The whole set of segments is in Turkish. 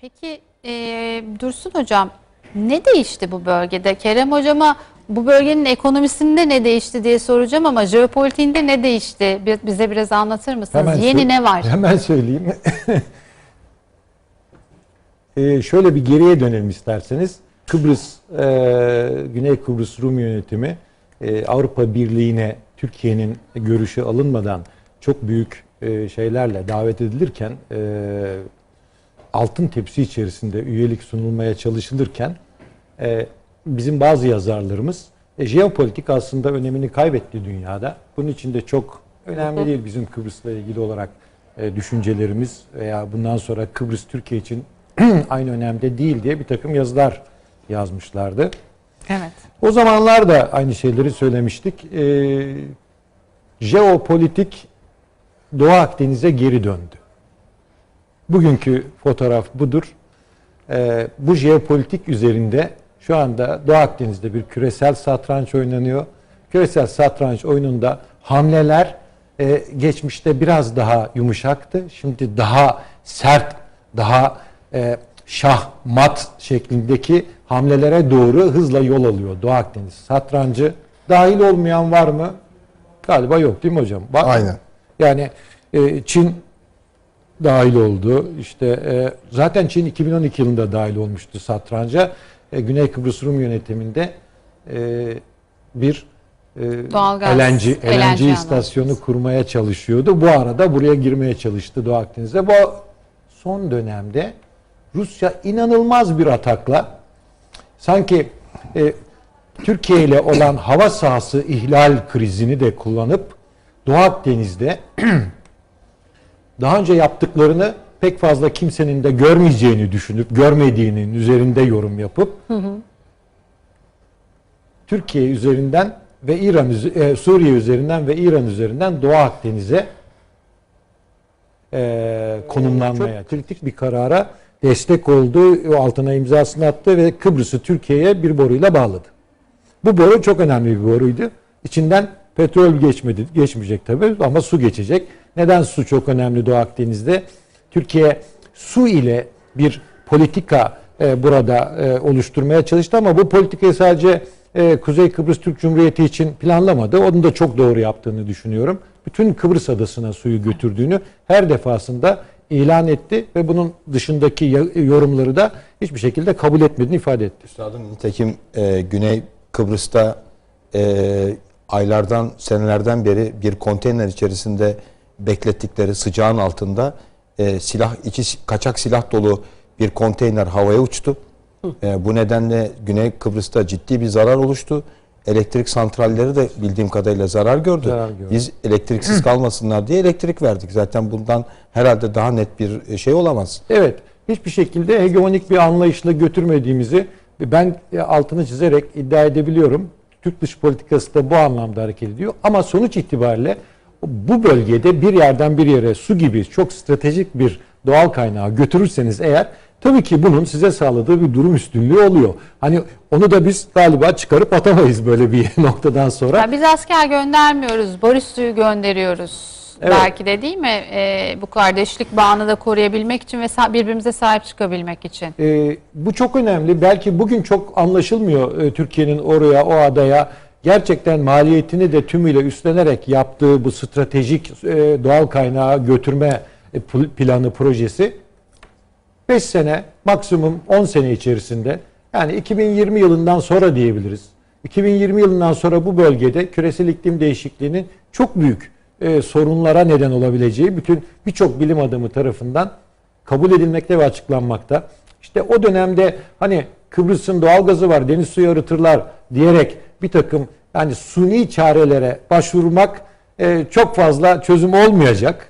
Peki e, Dursun Hocam ne değişti bu bölgede? Kerem Hocama bu bölgenin ekonomisinde ne değişti diye soracağım ama jeopolitiğinde ne değişti? Bize biraz anlatır mısınız? Yeni sö- ne var? Hemen söyleyeyim. Ee, şöyle bir geriye dönelim isterseniz. Kıbrıs, e, Güney Kıbrıs Rum yönetimi e, Avrupa Birliği'ne Türkiye'nin görüşü alınmadan çok büyük e, şeylerle davet edilirken e, altın tepsi içerisinde üyelik sunulmaya çalışılırken e, bizim bazı yazarlarımız e, jeopolitik aslında önemini kaybetti dünyada. Bunun için de çok önemli değil bizim Kıbrıs'la ilgili olarak e, düşüncelerimiz veya bundan sonra Kıbrıs Türkiye için aynı önemde değil diye bir takım yazılar yazmışlardı. Evet. O zamanlar da aynı şeyleri söylemiştik. Ee, jeopolitik Doğu Akdeniz'e geri döndü. Bugünkü fotoğraf budur. Ee, bu jeopolitik üzerinde şu anda Doğu Akdeniz'de bir küresel satranç oynanıyor. Küresel satranç oyununda hamleler e, geçmişte biraz daha yumuşaktı. Şimdi daha sert, daha e, şahmat şeklindeki hamlelere doğru hızla yol alıyor Doğu Akdeniz satrancı. Dahil olmayan var mı? Galiba yok değil mi hocam? Mı? Aynen. Yani e, Çin dahil oldu. İşte e, zaten Çin 2012 yılında dahil olmuştu satranca. E, Güney Kıbrıs Rum yönetiminde e, bir e, Doğalgaz, LNG, LNG LNG istasyonu kurmaya çalışıyordu. Bu arada buraya girmeye çalıştı Doğu Akdeniz'e. Bu son dönemde Rusya inanılmaz bir atakla sanki e, Türkiye ile olan hava sahası ihlal krizini de kullanıp Doğu Akdeniz'de daha önce yaptıklarını pek fazla kimsenin de görmeyeceğini düşünüp görmediğinin üzerinde yorum yapıp Türkiye üzerinden ve İran e, Suriye üzerinden ve İran üzerinden Doğu Akdeniz'e e, konumlanmaya çok kritik bir karara destek oldu. Altına imzasını attı ve Kıbrıs'ı Türkiye'ye bir boruyla bağladı. Bu boru çok önemli bir boruydu. İçinden petrol geçmedi, geçmeyecek tabii ama su geçecek. Neden su çok önemli Doğu Akdeniz'de? Türkiye su ile bir politika e, burada e, oluşturmaya çalıştı ama bu politikayı sadece e, Kuzey Kıbrıs Türk Cumhuriyeti için planlamadı. Onu da çok doğru yaptığını düşünüyorum. Bütün Kıbrıs adasına suyu götürdüğünü her defasında ilan etti ve bunun dışındaki yorumları da hiçbir şekilde kabul etmediğini ifade etti. Üstadım nitekim e, Güney Kıbrıs'ta e, aylardan, senelerden beri bir konteyner içerisinde beklettikleri sıcağın altında e, silah iki kaçak silah dolu bir konteyner havaya uçtu. E, bu nedenle Güney Kıbrıs'ta ciddi bir zarar oluştu. Elektrik santralleri de bildiğim kadarıyla zarar gördü. Zarar gördü. Biz elektriksiz kalmasınlar diye elektrik verdik. Zaten bundan herhalde daha net bir şey olamaz. Evet, hiçbir şekilde hegemonik bir anlayışla götürmediğimizi ben e, altını çizerek iddia edebiliyorum. Türk dış politikası da bu anlamda hareket ediyor. Ama sonuç itibariyle bu bölgede bir yerden bir yere su gibi çok stratejik bir doğal kaynağı götürürseniz eğer tabii ki bunun size sağladığı bir durum üstünlüğü oluyor. Hani onu da biz galiba çıkarıp atamayız böyle bir noktadan sonra. Ya biz asker göndermiyoruz, barış suyu gönderiyoruz. Evet. Belki de değil mi? Ee, bu kardeşlik bağını da koruyabilmek için ve birbirimize sahip çıkabilmek için. Ee, bu çok önemli. Belki bugün çok anlaşılmıyor e, Türkiye'nin oraya, o adaya gerçekten maliyetini de tümüyle üstlenerek yaptığı bu stratejik e, doğal kaynağı götürme e, pl- planı projesi 5 sene maksimum 10 sene içerisinde yani 2020 yılından sonra diyebiliriz. 2020 yılından sonra bu bölgede küresel iklim değişikliğinin çok büyük e, sorunlara neden olabileceği bütün birçok bilim adamı tarafından kabul edilmekte ve açıklanmakta. İşte o dönemde hani Kıbrıs'ın doğalgazı var, deniz suyu arıtırlar diyerek bir takım yani suni çarelere başvurmak e, çok fazla çözüm olmayacak.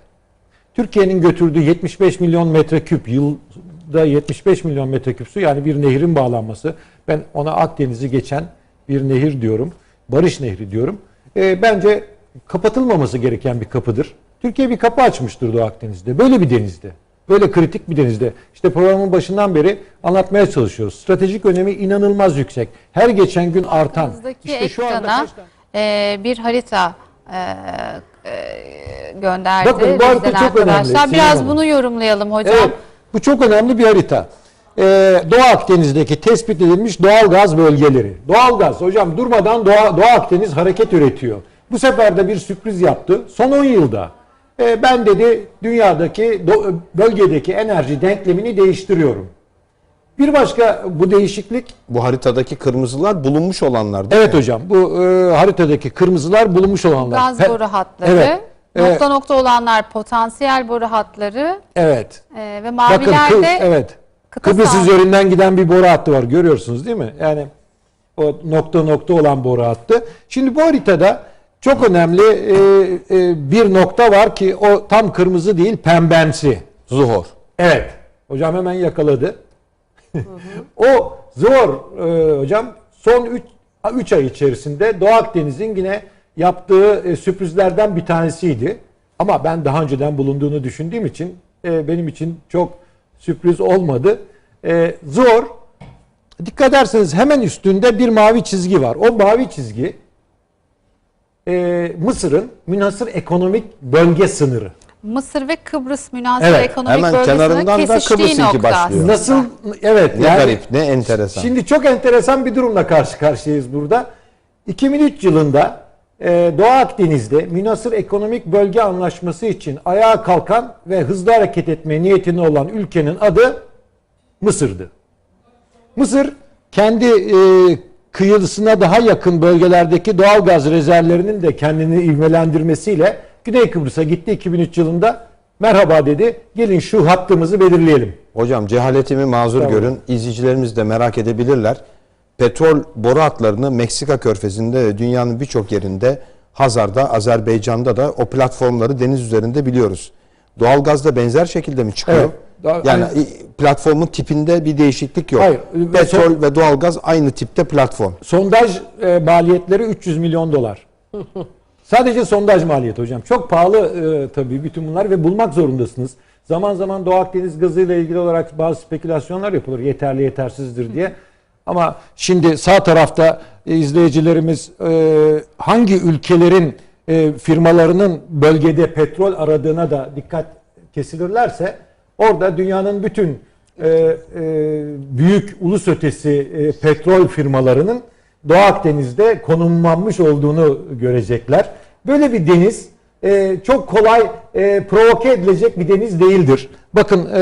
Türkiye'nin götürdüğü 75 milyon metreküp yılda 75 milyon metreküp su yani bir nehrin bağlanması. Ben ona Akdeniz'i geçen bir nehir diyorum. Barış Nehri diyorum. E, bence kapatılmaması gereken bir kapıdır. Türkiye bir kapı açmıştır Doğu Akdeniz'de. Böyle bir denizde. Böyle kritik bir denizde. İşte programın başından beri anlatmaya çalışıyoruz. Stratejik önemi inanılmaz yüksek. Her geçen gün artan. İşte şu anda ekrana kaç tane- e, bir harita e, e, gönderdi Bakın bu harita bizden çok önemli, arkadaşlar. Biraz Hanım. bunu yorumlayalım hocam. Evet. Bu çok önemli bir harita. Ee, Doğu Akdeniz'deki tespit edilmiş doğal gaz bölgeleri. Doğal gaz hocam durmadan Doğu, Doğu Akdeniz hareket üretiyor. Bu sefer de bir sürpriz yaptı. Son 10 yılda e, ben dedi dünyadaki do- bölgedeki enerji denklemini değiştiriyorum. Bir başka bu değişiklik Bu haritadaki kırmızılar bulunmuş olanlar değil evet mi? hocam bu e, haritadaki kırmızılar bulunmuş olanlar. Gaz boru hatları, Evet. nokta nokta olanlar potansiyel boru hatları Evet. e, ve Bakın maviler Kı- de evet. Kıbrıs üzerinden giden bir boru hattı var. Görüyorsunuz değil mi? Yani o nokta nokta olan boru hattı. Şimdi bu haritada çok önemli e, e, bir nokta var ki o tam kırmızı değil pembemsi. Zuhor. Evet. Hocam hemen yakaladı. o zor e, hocam son 3 3 ay içerisinde Doğu Akdeniz'in yine yaptığı e, sürprizlerden bir tanesiydi. Ama ben daha önceden bulunduğunu düşündüğüm için e, benim için çok sürpriz olmadı. E, zor. Dikkat ederseniz hemen üstünde bir mavi çizgi var. O mavi çizgi e, Mısır'ın münhasır ekonomik bölge sınırı. Mısır ve Kıbrıs münasır Evet, ekonomik hemen bölgesinin kenarından da kesiştiği Kıbrıs'ınki nokta başlıyor. aslında. Nasıl? Evet. Ne yani- garip, ne enteresan. Şimdi çok enteresan bir durumla karşı karşıyayız burada. 2003 yılında e, Doğu Akdeniz'de Münasır Ekonomik Bölge Anlaşması için ayağa kalkan ve hızlı hareket etme niyetinde olan ülkenin adı Mısır'dı. Mısır kendi e, kıyısına daha yakın bölgelerdeki doğal gaz rezervlerinin de kendini ivmelendirmesiyle Güney Kıbrıs'a gitti 2003 yılında. Merhaba dedi. Gelin şu hattımızı belirleyelim. Hocam cehaletimi mazur Tamam. görün. İzleyicilerimiz de merak edebilirler. Petrol boru hatlarını Meksika körfezinde dünyanın birçok yerinde Hazar'da, Azerbaycan'da da o platformları deniz üzerinde biliyoruz. Doğalgaz da benzer şekilde mi çıkıyor? Evet. Daha- Yani aynı- i- platformun tipinde bir değişiklik yok. Hayır. Ve Petrol son- ve doğalgaz aynı tipte platform. Sondaj e, maliyetleri 300 milyon dolar. Sadece sondaj maliyeti hocam. Çok pahalı e, tabii bütün bunlar ve bulmak zorundasınız. Zaman zaman Doğu Akdeniz gazı ile ilgili olarak bazı spekülasyonlar yapılır. Yeterli yetersizdir diye. Ama şimdi sağ tarafta e, izleyicilerimiz e, hangi ülkelerin e, firmalarının bölgede petrol aradığına da dikkat kesilirlerse orada dünyanın bütün e, e, büyük ulus ötesi e, petrol firmalarının Doğu Akdeniz'de konumlanmış olduğunu görecekler. Böyle bir deniz e, çok kolay e, provoke edilecek bir deniz değildir. Bakın e,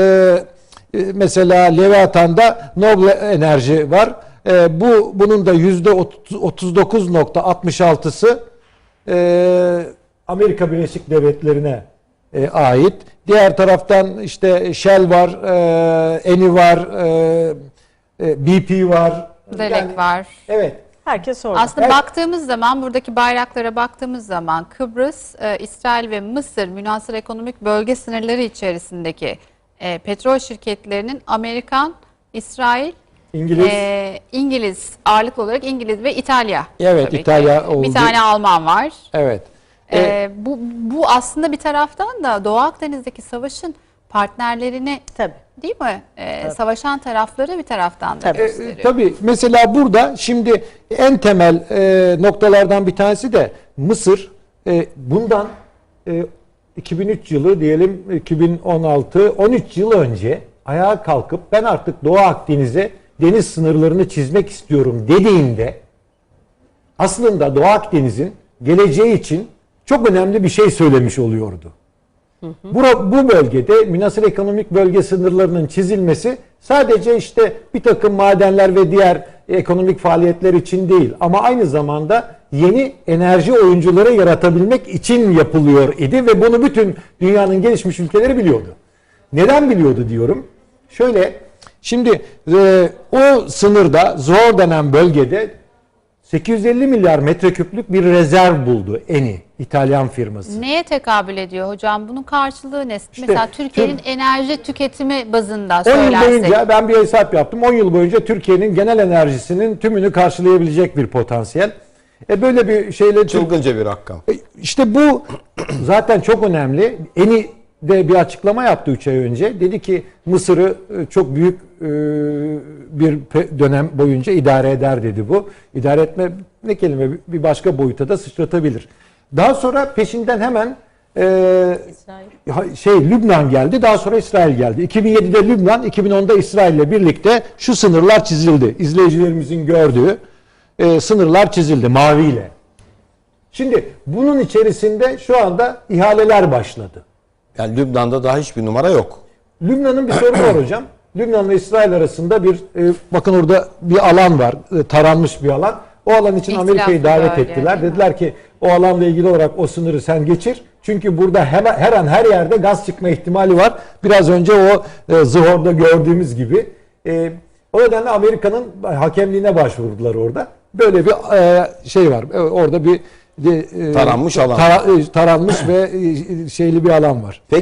e, mesela Leviathan'da Noble Enerji var. E, bu bunun da yüzde 39.66'sı e, Amerika Birleşik Devletleri'ne e, ait. Diğer taraftan işte Shell var, e, Eni var, e, e, BP var. Delek Yani- var. Evet. Herkes orada. Aslında Evet. baktığımız zaman buradaki bayraklara baktığımız zaman Kıbrıs, e, İsrail ve Mısır münasır ekonomik bölge sınırları içerisindeki e, petrol şirketlerinin Amerikan, İsrail, İngiliz. e, İngiliz ağırlıklı olarak İngiliz ve İtalya. Evet, tabii ki. İtalya oldu. Bir tane Alman var. Evet. E, E, bu, bu aslında bir taraftan da Doğu Akdeniz'deki savaşın partnerlerini Tabii. değil mi? E, Savaşan tarafları bir taraftan da Tabii. E, gösteriyor. tabii mesela burada şimdi en temel e, noktalardan bir tanesi de Mısır e, bundan e, 2003 yılı diyelim 2016 13 yıl önce ayağa kalkıp ben artık Doğu Akdeniz'e deniz sınırlarını çizmek istiyorum dediğinde aslında Doğu Akdeniz'in geleceği için çok önemli bir şey söylemiş oluyordu. Bura, bu bölgede münasır ekonomik bölge sınırlarının çizilmesi sadece işte bir takım madenler ve diğer ekonomik faaliyetler için değil ama aynı zamanda yeni enerji oyuncuları yaratabilmek için yapılıyor idi ve bunu bütün dünyanın gelişmiş ülkeleri biliyordu. Neden biliyordu diyorum? Şöyle şimdi e, o sınırda zor denen bölgede 850 milyar metreküplük bir rezerv buldu Eni İtalyan firması. Neye tekabül ediyor hocam? Bunun karşılığı ne? Mesela Türkiye'nin tüm- enerji tüketimi bazında 10 yıl söylersek. boyunca ben bir hesap yaptım. 10 yıl boyunca Türkiye'nin genel enerjisinin tümünü karşılayabilecek bir potansiyel. E böyle bir şeyle Çılgınca bir rakam. E, İşte bu zaten çok önemli. Eni de bir açıklama yaptı 3 ay önce. Dedi ki Mısır'ı e, çok büyük e, bir dönem boyunca idare eder dedi bu. İdare etme ne kelime bir başka boyuta da sıçratabilir. Daha sonra peşinden hemen e, şey Lübnan geldi, daha sonra İsrail geldi. 2007'de Lübnan, 2010'da İsrail ile birlikte şu sınırlar çizildi. İzleyicilerimizin gördüğü e, sınırlar çizildi maviyle. Şimdi bunun içerisinde şu anda ihaleler başladı. Yani Lübnan'da daha hiçbir numara yok. Lübnan'ın bir sorunu var hocam. Lübnan ve İsrail arasında bir e, bakın orada bir alan var, e, taranmış bir alan. O alan için Amerika'yı davet bölge, ettiler. Dediler ki o alanla ilgili olarak o sınırı sen geçir. Çünkü burada hemen her an her yerde gaz çıkma ihtimali var. Biraz önce o e, Zihor'da gördüğümüz gibi. E, o nedenle Amerika'nın hakemliğine başvurdular orada. Böyle bir e, şey var. E, orada bir de, e, Taranmış alan. tara- e, taranmış ve e, şeyli bir alan var.